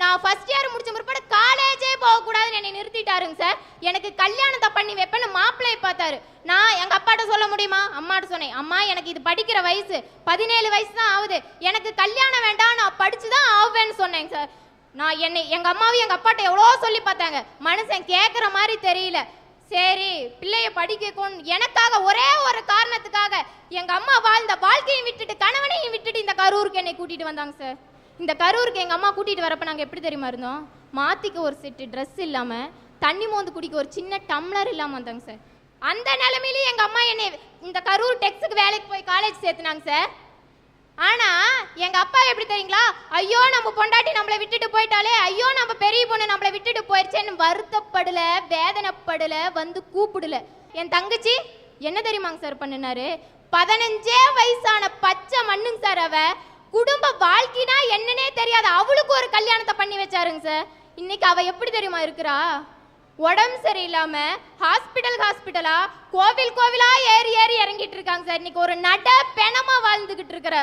நான் first year முடிச்ச பிற்பாடு காலேஜே போகக்கூடாதுன்னு என்னை நிறுத்திட்டாருங்க சார் எனக்கு கல்யாணத்தை பண்ணி வைப்பேன்னு மாப்பிள்ளையை பார்த்தாரு. நான் எங்கள் அப்பாட்ட சொல்ல முடியுமா? அம்மாட்ட சொன்னேன். அம்மா எனக்கு இது படிக்கிற வயசு. பதினேழு வயசு தான் ஆகுது. எனக்கு கல்யாணம் வேண்டாம் நான் படிச்சு தான் ஆவேன்னு சொன்னேங்க சார் நான் என்னை எங்கள் அம்மாவும் எங்கள் அப்பாட்ட எவ்வளோ சொல்லி பார்த்தாங்க. மனுஷன் கேட்குற மாதிரி தெரியல. சரி பிள்ளைய படிக்கணும் எனக்காக ஒரே ஒரு காரணத்துக்காக எங்க அம்மா வாழ்ந்த வாழ்க்கையும் விட்டுட்டு கணவனையும் விட்டுட்டு இந்த கரூருக்கு என்னை கூட்டிட்டு வந்தாங்க சார் இந்த கரூருக்கு எங்கள் அம்மா கூட்டிகிட்டு வரப்ப நாங்கள் எப்படி தெரியுமா இருந்தோம்? மாற்றிக்க ஒரு செட்டு ட்ரெஸ் இல்லாமல் தண்ணி மோந்து குடிக்க ஒரு சின்ன டம்ளர் இல்லாமல் வந்தாங்க சார். அந்த நிலமையிலேயே எங்கள் அம்மா என்னை இந்த கரூர் டெக்ஸுக்கு வேலைக்கு போய் காலேஜ் சேர்த்துனாங்க சார். ஆனால் எங்கள் அப்பா எப்படி தெரியுங்களா? ஐயோ நம்ம பொண்டாட்டி நம்மளை விட்டுட்டு போயிட்டாலே ஐயோ நம்ம பெரிய பொண்ணு நம்மளை விட்டுட்டு போயிடுச்சேன்னு வருத்தப்படல வேதனைப்படல வந்து கூப்பிடல. என் தங்கச்சி என்ன தெரியுமாங்க சார் பண்ணினாரு? பதினஞ்சே வயசான பச்சை மண்ணுங்க சார் அவ குடும்ப வாழ்க்கைனா என்னன்னே தெரியாது. அவளுக்கு ஒரு கல்யாணத்தை பண்ணி வச்சாருங்க சார். இன்னைக்கு அவ எப்படி தெரியுமா இருக்கிறா? உடம்பு சரியில்லாம ஹாஸ்பிட்டல் ஹாஸ்பிட்டலா கோவில் கோவிலா ஏறி ஏறி இறங்கிட்டு இருக்காங்க சார். இன்னைக்கு ஒரு நட பெணமா வாழ்ந்துகிட்டு இருக்கிற.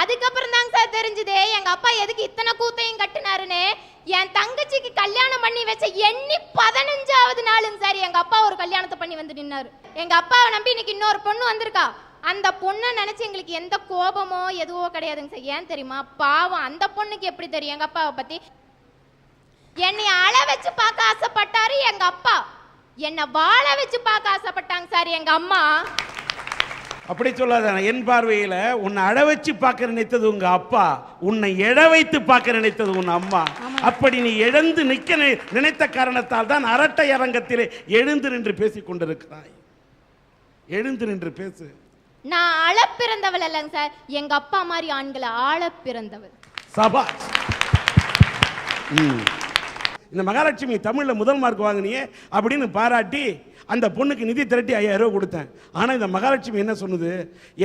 அதுக்கப்புறம் தாங்க சார் தெரிஞ்சது எங்க அப்பா எதுக்கு இத்தனை கூத்தையும் கட்டினாருன்னு. என் தங்கச்சிக்கு கல்யாணம் பண்ணி வச்ச எண்ணி பதினஞ்சாவது நாளுங்க சார் எங்க அப்பா ஒரு கல்யாணத்தை பண்ணி வந்து நின்னாரு. எங்க அப்பாவை நம்பி இன்னைக்கு இன்னொரு பொண்ணு வந்திருக்கா. அந்த பொண்ணை நினைச்சு எங்களுக்கு எந்த கோபமோ எதுவோ கிடையாதுங்க சார். ஏன் தெரியுமா? பாவம். அந்த பொண்ணுக்கு எப்படி தெரியும்? எங்க அப்பாவை பத்தி? என்னை அழ வச்சு பார்க்க ஆசைப்பட்டாரு எங்க அப்பா. என்னை வாழ வச்சு பார்க்க ஆசைப்பட்டாங்க சார் எங்க அம்மா. அப்படி சொல்லாத என் பார்வையில உன்னை அழ வச்சு பார்க்க நினைத்தது உங்க அப்பா உன்னை எழ வைத்து பார்க்க நினைத்தது உன் அம்மா. அப்படி நீ எழுந்து நிற்க நினைத்த காரணத்தால் தான் அரட்டை அரங்கத்திலே எழுந்து நின்று பேசிக் கொண்டிருக்கிறாய். எழுந்து நின்று பேசு. நான் அழ பிறந்தவள் இல்லைங்க சார். எங்க அப்பா மாதிரி ஆண்களை ஆள பிறந்தவள் சபாஷ். ம். இந்த மகாலட்சுமி தமிழ்ல முதல் மார்க் வாங்கினியே அப்படின்னு பாராட்டி அந்த பொண்ணுக்கு நிதி திரட்டி ஐயாயிரம் ரூபா கொடுத்தேன். ஆனால் இந்த மகாலட்சுமி என்ன சொன்னது?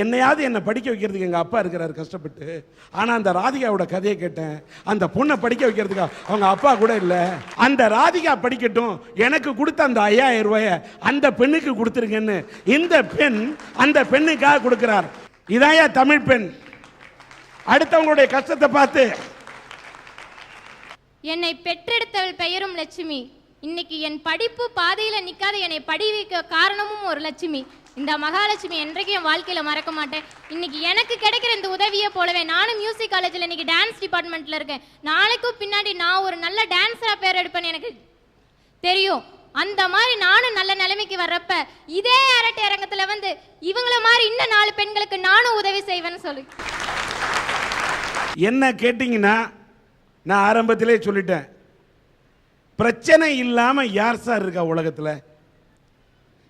என்னையாவது என்னை படிக்க வைக்கிறதுக்கு எங்கள் அப்பா இருக்கிறார் கஷ்டப்பட்டு. ஆனால் அந்த ராதிகாவோட கதையை கேட்டேன். அந்த பொண்ணை படிக்க வைக்கிறதுக்கு? அவங்க அப்பா கூட இல்லை. அந்த ராதிகா படிக்கட்டும். எனக்கு கொடுத்த அந்த ஐயாயிரம் ரூபாய அந்த பெண்ணுக்கு கொடுத்துருங்கன்னு. இந்த பெண் அந்த பெண்ணுக்காக கொடுக்கிறார். இதாயா தமிழ் பெண்? அடுத்தவங்களுடைய கஷ்டத்தை பார்த்து. என்னை பெற்றெடுத்தவள் பெயரும் லட்சுமி. இன்னைக்கு என் படிப்பு பாதையில் நிற்காத என்னை படி வைக்க காரணமும் ஒரு லட்சுமி. இந்த மகாலட்சுமி என்றைக்கும் என் வாழ்க்கையில் மறக்க மாட்டேன். இன்னைக்கு எனக்கு கிடைக்கிற இந்த உதவியை போலவே நானும் மியூசிக் காலேஜில் இன்னைக்கு டான்ஸ் டிபார்ட்மெண்ட்டில் இருக்கேன். நாளைக்கும் பின்னாடி நான் ஒரு நல்ல டான்ஸராக பேர் எடுப்பேன்னு எனக்கு தெரியும். அந்த மாதிரி நானும் நல்ல நிலைமைக்கு வர்றப்ப இதே அரட்டை அரங்கத்தில் வந்து இவங்கள மாதிரி இன்னும் நாலு பெண்களுக்கு நானும் உதவி செய்வேன்னு சொல்லு. என்ன கேட்டிங்கன்னா நான் ஆரம்பத்திலே சொல்லிட்டேன். பிரச்சனை இல்லாமல் யார் சார் இருக்கா உலகத்தில்?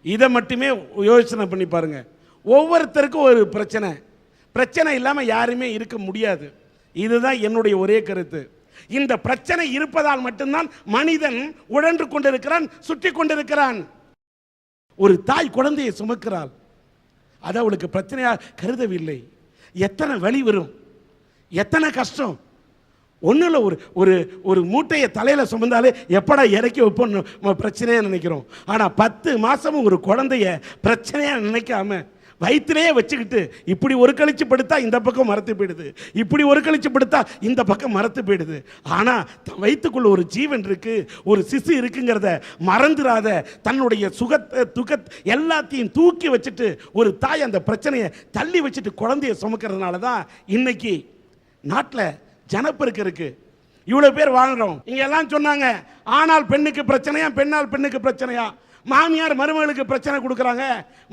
இதை மட்டுமே யோசனை பண்ணி பாருங்க. ஒவ்வொருத்தருக்கும் ஒரு பிரச்சனை. பிரச்சனை இல்லாமல் யாருமே இருக்க முடியாது. இதுதான் என்னுடைய ஒரே கருத்து. இந்த பிரச்சனை இருப்பதால் மட்டும்தான் மனிதன் உழன்று கொண்டிருக்கிறான் சுற்றி கொண்டிருக்கிறான். ஒரு தாய் குழந்தையை சுமக்கிறாள். அது அவளுக்கு பிரச்சனையாக கருதவில்லை. எத்தனை வலி வரும். எத்தனை கஷ்டம். ஒன்றும் இல்லை ஒரு ஒரு ஒரு மூட்டையை தலையில் சுமந்தாலே எப்படா இறக்கி வைப்போம்னு பிரச்சனையாக நினைக்கிறோம். ஆனால் பத்து மாதமும் ஒரு குழந்தைய பிரச்சனையாக நினைக்காம வயிற்றுலேயே வச்சுக்கிட்டு இப்படி ஒரு கழிச்சு படுத்தா இந்த பக்கம் மரத்து போயிடுது. இப்படி ஒரு கழிச்சு படுத்தா இந்த பக்கம் மரத்து போயிடுது. ஆனால் தன் வயிற்றுக்குள்ள ஒரு ஜீவன் இருக்குது ஒரு சிசு இருக்குங்கிறத மறந்துடாத தன்னுடைய சுகத்தை துகத் எல்லாத்தையும் தூக்கி வச்சுட்டு ஒரு தாய் அந்த பிரச்சனையை தள்ளி வச்சுட்டு குழந்தைய சுமக்கிறதுனால தான் இன்னைக்கு நாட்டில் ஜனப்பெருக்கு இருக்குது இவ்வளோ பேர் வாழ்கிறோம் இங்கே எல்லாம் சொன்னாங்க ஆனால் பெண்ணுக்கு பிரச்சனையா பெண்ணால் பெண்ணுக்கு பிரச்சனையா? மாமியார் மருமகளுக்கு பிரச்சனை கொடுக்குறாங்க.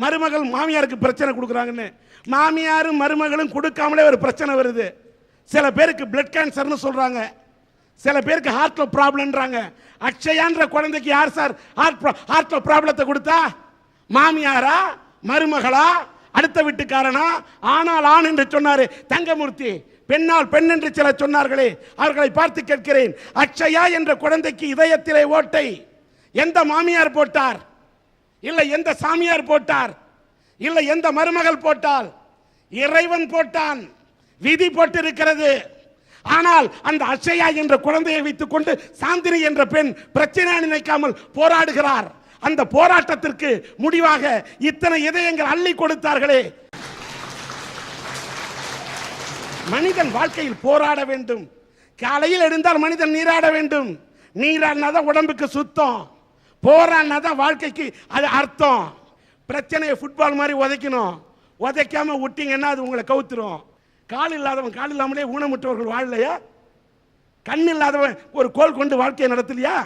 மருமகள் மாமியாருக்கு பிரச்சனை கொடுக்குறாங்கன்னு. மாமியாரும் மருமகளும் கொடுக்காமலே ஒரு பிரச்சனை வருது. சில பேருக்கு பிளட் கேன்சர்னு சொல்கிறாங்க சில பேருக்கு ஹார்ட்டில் ப்ராப்ளம்ன்றாங்க அக்ஷயான்ற குழந்தைக்கு யார் சார் ஹார்ட் ஹார்ட்டில் ப்ராப்ளத்தை கொடுத்தா? மாமியாரா? மருமகளா? அடுத்த வீட்டுக்காரனா? ஆனால் ஆண் என்று சொன்னார் தங்கமூர்த்தி. பெண்ணால் பெண் என்று சிலர் சொன்னார்களே அவர்களை பார்த்து கேட்கிறேன். அக்ஷயா என்ற குழந்தைக்கு இதயத்திலே ஓட்டை. எந்த மாமியார் போட்டார்? இல்லை எந்த சாமியார் போட்டார்? இல்லை எந்த மருமகள் போட்டால்? இறைவன் போட்டான். விதி போட்டிருக்கிறது. ஆனால் அந்த அக்ஷயா என்ற குழந்தையை வைத்துக் கொண்டு சாந்தினி என்ற பெண் பிரச்சனை நினைக்காமல் போராடுகிறார். அந்த போராட்டத்திற்கு முடிவாக இத்தனை இதயங்கள் அள்ளி கொடுத்தார்களே. மனிதன் வாழ்க்கையில் போராட வேண்டும். காலையில் எழுந்தால் மனிதன் நீராட வேண்டும். நீராடினா தான் உடம்புக்கு சுத்தம். போராடினா தான் வாழ்க்கைக்கு அது அர்த்தம். பிரச்சனையை ஃபுட்பால் மாதிரி உதைக்கணும். உதைக்காம விட்டீங்கன்னா அது உங்களை கவுத்துரும். கால் இல்லாதவன் கால் இல்லாமலே ஊனமுற்றவர்கள் வாழலையா? கண் இல்லாதவன் ஒரு கோல் கொண்டு வாழ்க்கையை நடத்தலையா?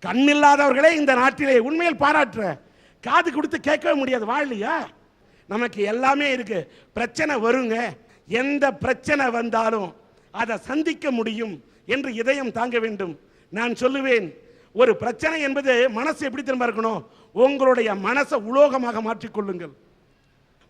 கண் இல்லாதவர்களே இந்த நாட்டிலே உண்மையில் பாராட்டுற. காது கொடுத்து கேட்கவே முடியாது. வாழலையா? நமக்கு எல்லாமே இருக்கு. பிரச்சனை வருங்க. எந்த பிரச்சனை வந்தாலும் அதை சந்திக்க முடியும் என்று இதயம் தாங்க வேண்டும். நான் சொல்லுவேன் ஒரு பிரச்சனை என்பது மனசு எப்படி திரும்ப இருக்கணும்? உங்களுடைய மனசை உலோகமாக மாற்றிக்கொள்ளுங்கள்.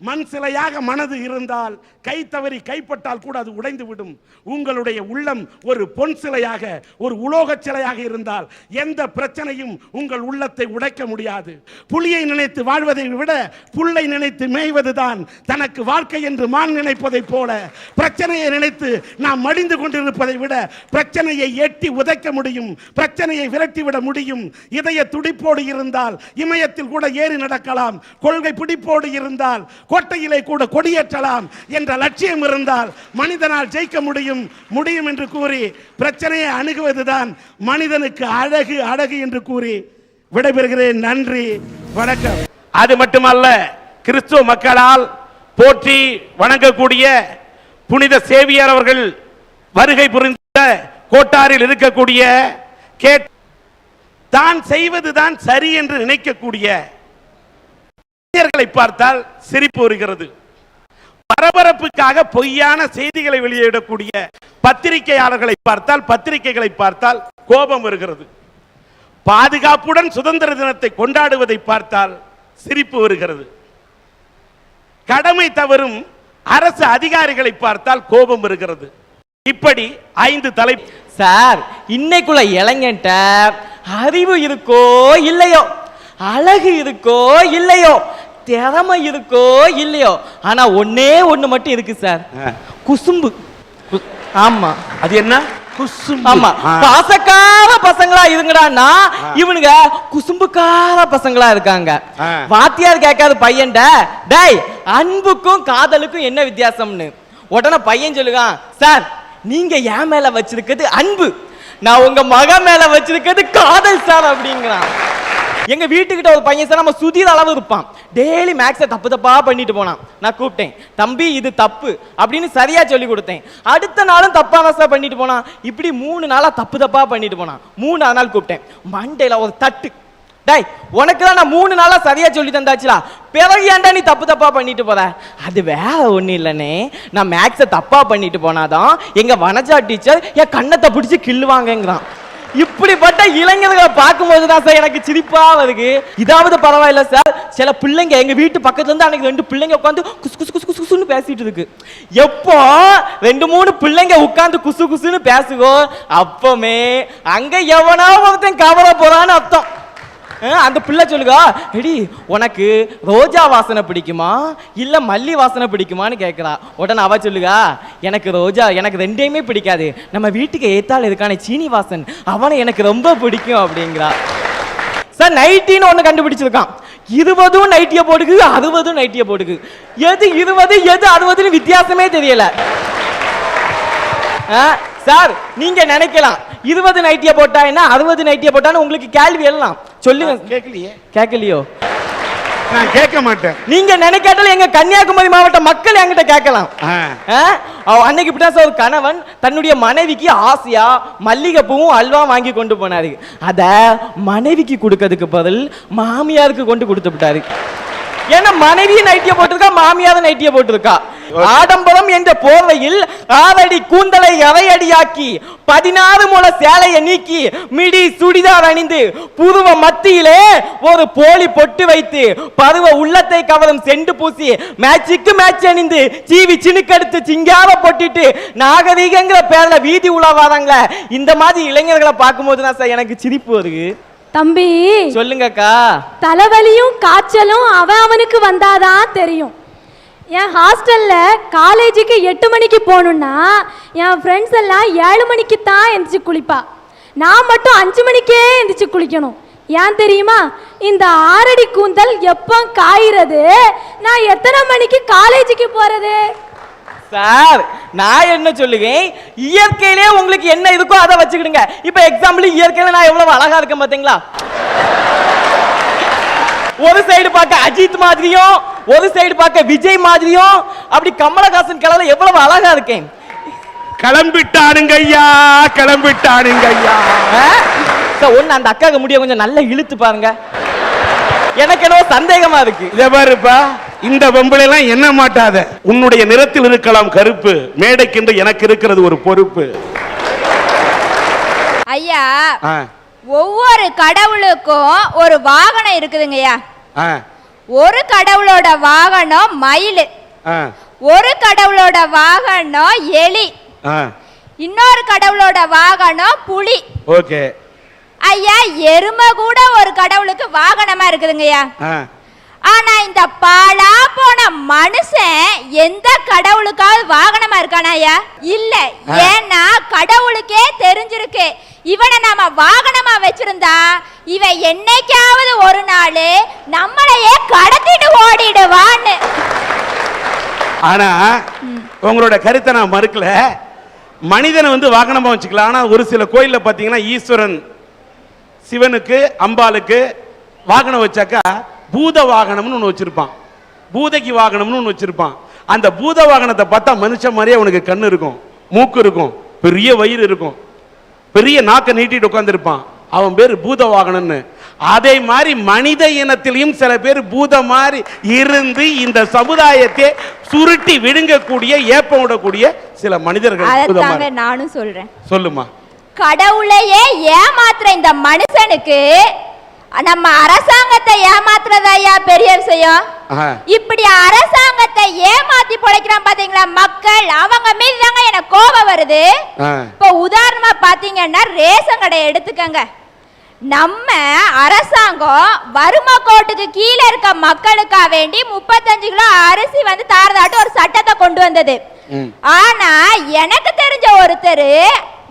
மண் சிலையாக மனது இருந்தால் கை தவறி கைப்பட்டால் கூட அது உடைந்து விடும். உங்களுடைய உள்ளம் ஒரு பொன் சிலையாக ஒரு உலோகச் சிலையாக இருந்தால் எந்த பிரச்சனையும் உங்கள் உள்ளத்தை உடைக்க முடியாது. புலியை நினைத்து வாழ்வதை விட புல்லை நினைத்து மேய்வதுதான் தனக்கு வாழ்க்கை என்று மான் நினைப்பதைப் போல. பிரச்சனையை நினைத்து நாம் மடிந்து கொண்டிருப்பதை விட பிரச்சனையை எட்டி உதைக்க முடியும் பிரச்சனையை விரட்டிவிட முடியும். இதய துடிப்போடு இருந்தால் இமயத்தில் கூட ஏறி நடக்கலாம். கொள்கை பிடிப்போடு இருந்தால் கோட்டையிலே கூட கொடியேற்றலாம் என்ற லட்சியம் இருந்தால் மனிதனால் ஜெயிக்க முடியும் முடியும் என்று கூறி பிரச்சனையை அணுகுவதுதான் மனிதனுக்கு அழகு அழகு என்று கூறி விடைபெறுகிறேன். நன்றி வணக்கம். அது மட்டுமல்ல கிறிஸ்துவ மக்களால் போற்றி வணங்கக்கூடிய புனித சேவியர் அவர்கள் வருகை புரிந்த கோட்டாரில் இருக்கக்கூடிய கேட் தான் செய்வதுதான் சரி என்று நினைக்கக்கூடிய இளைஞர்களை பார்த்தால் சிரிப்பு வருகிறது. பரபரப்புக்காக பொய்யான செய்திகளை வெளியிடக்கூடிய பத்திரிகையாளர்களை பார்த்தால் பத்திரிகைகளை பார்த்தால் கோபம் வருகிறது. பாதுகாப்புடன் சுதந்திர தினத்தை கொண்டாடுவதை பார்த்தால் சிரிப்பு வருகிறது. கடமை தவறும் அரசு அதிகாரிகளை பார்த்தால் கோபம் வருகிறது. இப்படி ஐந்து தலை சார் இன்னைக்குள்ள இளைஞன்ட்ட அறிவு இருக்கோ இல்லையோ? அழகு இருக்கோ இல்லையோ? திறமை இருக்கோ இல்லையோ ஆனா ஒண்ணே ஒண்ணு மட்டும் இருக்கு சார். குசும்பு. ஆமா. அது என்ன. ஆமா. பாசக்கார பசங்களா இருங்கடான்னா இவனுங்க குசும்புக்கார பசங்களா இருக்காங்க. வாத்தியார் கேட்காத பையன்ட டேய் அன்புக்கும் காதலுக்கும் என்ன வித்தியாசம்னு? உடனே பையன் சொல்லுகான் சார் நீங்க என் மேல வச்சிருக்கிறது அன்பு. நான் உங்க மக மேல வச்சிருக்கிறது காதல் சார் அப்படிங்கிறான். எங்க வீட்டுக்கிட்ட ஒரு பையன் சார் நம்ம சுதீர் அளவு இருப்பான். டெய்லி மேக்ஸை தப்பு தப்பா பண்ணிட்டு போனான். நான் கூப்பிட்டேன் தம்பி இது தப்பு அப்படின்னு சரியா சொல்லி கொடுத்தேன். அடுத்த நாளும் தப்பா தான் சார் பண்ணிட்டு போனான். இப்படி மூணு நாளா தப்பு தப்பா பண்ணிட்டு போனான். மூணாவது நாள் கூப்பிட்டேன். மண்டையில ஒரு தட்டு. டேய் உனக்கு தான் நான் மூணு நாளா சரியா சொல்லி தந்தாச்சுலா பிறகு ஏன்டா நீ தப்பு தப்பா பண்ணிட்டு போற? அது வேற ஒன்றும் இல்லைனே. நான் மேக்ஸை தப்பா பண்ணிட்டு போனாதான் எங்க வனஜா டீச்சர் என் கண்ணத்தை பிடிச்சி கிள்ளுவாங்கங்கிறான். இப்படிப்பட்ட இளைஞர்களை பார்க்கும்போது தான் சார் எனக்கு சிரிப்பா வருது. இதாவது பரவாயில்ல சார். சில பிள்ளைங்க எங்க வீட்டு பக்கத்துல இருந்து அன்னைக்கு ரெண்டு பிள்ளைங்க உட்காந்து குசு குசு குசு குசுன்னு பேசிட்டு இருக்கு. எப்போ ரெண்டு மூணு பிள்ளைங்க உட்காந்து குசு குசுன்னு பேசுகோ அப்பமே அங்க எவனா ஒருத்தன் கவர போறான்னு அர்த்தம். அந்த பிள்ளை சொல்லுகா எடி உனக்கு ரோஜா வாசனை பிடிக்குமா? இல்லை மல்லி வாசனை பிடிக்குமான்னு கேட்குறா உடனே அவ சொல்லுகா எனக்கு ரோஜா எனக்கு ரெண்டையுமே பிடிக்காது. நம்ம வீட்டுக்கு ஏத்தாள் இருக்கானே சீனிவாசன் அவனை எனக்கு ரொம்ப பிடிக்கும் அப்படிங்கிறா. சார் நைட்டின்னு ஒன்று கண்டுபிடிச்சிருக்கான். இருபதும் நைட்டியை போட்டுக்கு அறுபதும் நைட்டியை போடுக்கு எது இருபது எது அறுபதுன்னு வித்தியாசமே தெரியல. ஆ, சார் நீங்க நினைக்கலாம். இருபது நைட்டியை போட்டா என்ன? அறுபது நைட்டியை போட்டான்னு உங்களுக்கு கேள்வி எல்லாம். சொல்லுங்க. கேட்கலையே. கேட்கலையோ? நான் கேட்க மாட்டேன். நீங்க நினைக்காட்டாலும் எங்க கன்னியாகுமரி மாவட்ட மக்கள் என்கிட்ட கேட்கலாம். அன்னைக்கு இப்படிதான் சார் ஒரு கணவன் தன்னுடைய மனைவிக்கு ஆசையா மல்லிகைப்பூவும் அல்வா வாங்கி கொண்டு போனாரு. அத மனைவிக்கு கொடுக்கறதுக்கு பதில் மாமியாருக்கு கொண்டு கொடுத்து விட்டாரு. ஏன்னா மனைவி நைட்டிய போட்டிருக்கா மாமியார் நைட்டிய போட்டிருக்கா. ஆடம்பரம் என்ற போர்வையில் ஆறடி கூந்தலை அரையடியாக்கி பதினாறு முள சேலையை நீக்கி மிடி சுடிதார் அணிந்து புருவ மத்தியிலே ஒரு போலி பொட்டு வைத்து பருவ உள்ளத்தை கவரும் செண்டு பூசி மேட்சுக்கு மேட்ச் அணிந்து சீவி சினுக்கெடுத்து சிங்கார பொட்டிட்டு நாகரீகங்கிற பேர்ல வீதி உலா வராங்களே இந்த மாதிரி இளைஞர்களை பார்க்கும்போது தான் சார் எனக்கு சிரிப்பு வருது. தம்பி சொல்லுங்கக்கா. தலைவலியும் காய்ச்சலும் அவன் அவனுக்கு வந்தாதான் தெரியும். என் ஹாஸ்டல்ல காலேஜுக்கு எட்டு மணிக்கு போகணுன்னா என் ஃப்ரெண்ட்ஸ் எல்லாம் ஏழு மணிக்கு தான் எந்திரிச்சு குளிப்பா. நான் மட்டும் அஞ்சு மணிக்கே எந்திரிச்சு குளிக்கணும். ஏன் தெரியுமா? இந்த ஆறடி கூந்தல் எப்போ காயிறது? நான் எத்தனை மணிக்கு காலேஜுக்கு போறது? சார் நான் என்ன சொல்லுவேன்? இயற்கையிலே உங்களுக்கு என்ன இருக்கோ அதை வச்சுக்கிடுங்க. இப்போ எக்ஸாம்பிள் இயற்கையில நான் எவ்வளவு அழகா இருக்கேன் பார்த்தீங்களா ஒரு சைடு பார்க்க அஜித் மாதிரியும் ஒரு சைடு பார்க்க விஜய் மாதிரியும் அப்படி கமலஹாசன் கலர்ல எவ்வளவு அழகா இருக்கேன். கிளம்பிட்டானுங்க ஐயா கிளம்பிட்டானுங்க ஐயா. ஒண்ணு அந்த அக்காக்கு முடிய கொஞ்சம் நல்லா இழுத்து பாருங்க. எனக்கு என்னவோ சந்தேகமா இருக்கு. இதை பாருப்பா இந்த பொம்பளை எல்லாம் என்ன மாட்டாத. உன்னுடைய நிறத்தில் இருக்கலாம் கருப்பு மேடைக்கென்று எனக்கு இருக்கிறது ஒரு பொறுப்பு. ஐயா ஒவ்வொரு கடவுளுக்கும் ஒரு வாகனம் இருக்குதுங்கய்யா ஒரு கடவுளோட வாகனம் மயில். ஒரு கடவுளோட வாகனம் எலி. இன்னொரு கடவுளோட வாகனம் புலி. ஓகே. ஐயா எருமை கூட ஒரு கடவுளுக்கு வாகனமா இருக்குதுங்கய்யா. ஆனா இந்த பாழா போன மனுஷன் எந்த கடவுளுக்காவது வாகனமா இருக்கானா ஐயா? இல்ல. ஏன்னா கடவுளுக்கே தெரிஞ்சிருக்கு. இவனை நாம வாகனமா வச்சிருந்தா இவன் என்னைக்காவது ஒரு நாள் நம்மளையே கடத்திட்டு ஓடிடுவான்னு. ஆனா உங்களோட கருத்தை நான் மறுக்கல. மனிதனை வந்து வாகனமா வச்சுக்கலாம். ஆனா ஒரு சில கோயில்ல பாத்தீங்கன்னா ஈஸ்வரன் சிவனுக்கு அம்பாளுக்கு வாகனம் வச்சாக்கா பூத வாகனம்னு ஒன்று வச்சிருப்பான். பூதகி வாகனம்னு ஒன்று வச்சிருப்பான். அந்த பூத வாகனத்தை பார்த்தா மனுஷன் மாதிரியே அவனுக்கு கண்ணு இருக்கும் மூக்கு இருக்கும் பெரிய வயிறு இருக்கும். பெரிய நாக்கை நீட்டிட்டு உட்காந்துருப்பான் அவன் பேர் பூத வாகனம்னு. அதே மாதிரி மனித இனத்திலையும் சில பேர் பூத மாதிரி இருந்து இந்த சமுதாயத்தை சுருட்டி விழுங்கக்கூடிய ஏப்பம் விடக்கூடிய சில மனிதர்கள். நானும் சொல்றேன். சொல்லுமா. கடவுளையே ஏமாத்துற இந்த மனுஷனுக்கு நம்ம அரசாங்கத்தை ஏமாத்துறதாயா பெரிய விஷயம். இப்படி அரசாங்கத்தை ஏமாத்தி பொழைக்கிறான் பாத்தீங்களா மக்கள் அவங்க மீது தாங்க எனக்கு கோபம் வருது. இப்போ உதாரணமா பாத்தீங்கன்னா ரேஷன் கடையை எடுத்துக்கங்க நம்ம அரசாங்கம் வறுமை கோட்டுக்கு கீழே இருக்க மக்களுக்கா வேண்டி முப்பத்தஞ்சு கிலோ அரிசி வந்து தாரதாட்டு ஒரு சட்டத்தை கொண்டு வந்தது. ஆனா எனக்கு தெரிஞ்ச ஒருத்தர்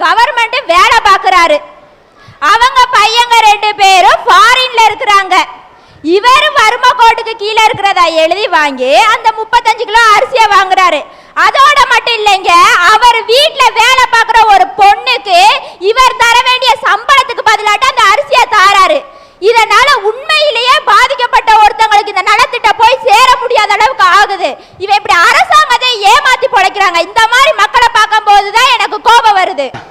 கவர்மெண்ட் வேலை பார்க்கறாரு அவங்க பையங்க ரெண்டு பேரும் ஃபாரின்ல இருக்கிறாங்க. இவர் வறுமை கோட்டுக்கு கீழே இருக்கிறதா எழுதி வாங்கி அந்த முப்பத்தஞ்சு கிலோ அரிசியை வாங்குறாரு. அதோட மட்டும் இல்லைங்க அவர் வீட்டில் வேலை பார்க்குற ஒரு பொண்ணுக்கு இவர் தர வேண்டிய சம்பளத்துக்கு பதிலாட்ட அந்த அரிசியை தாராரு. இதனால உண்மையிலேயே பாதிக்கப்பட்ட ஒருத்தங்களுக்கு இந்த நலத்திட்ட போய் சேர முடியாத அளவுக்கு ஆகுது. இவன் இப்படி அரசாங்கத்தை ஏமாத்தி பொழைக்கிறாங்க. இந்த மாதிரி மக்களை பார்க்கும்போது தான் எனக்கு கோபம் வருது.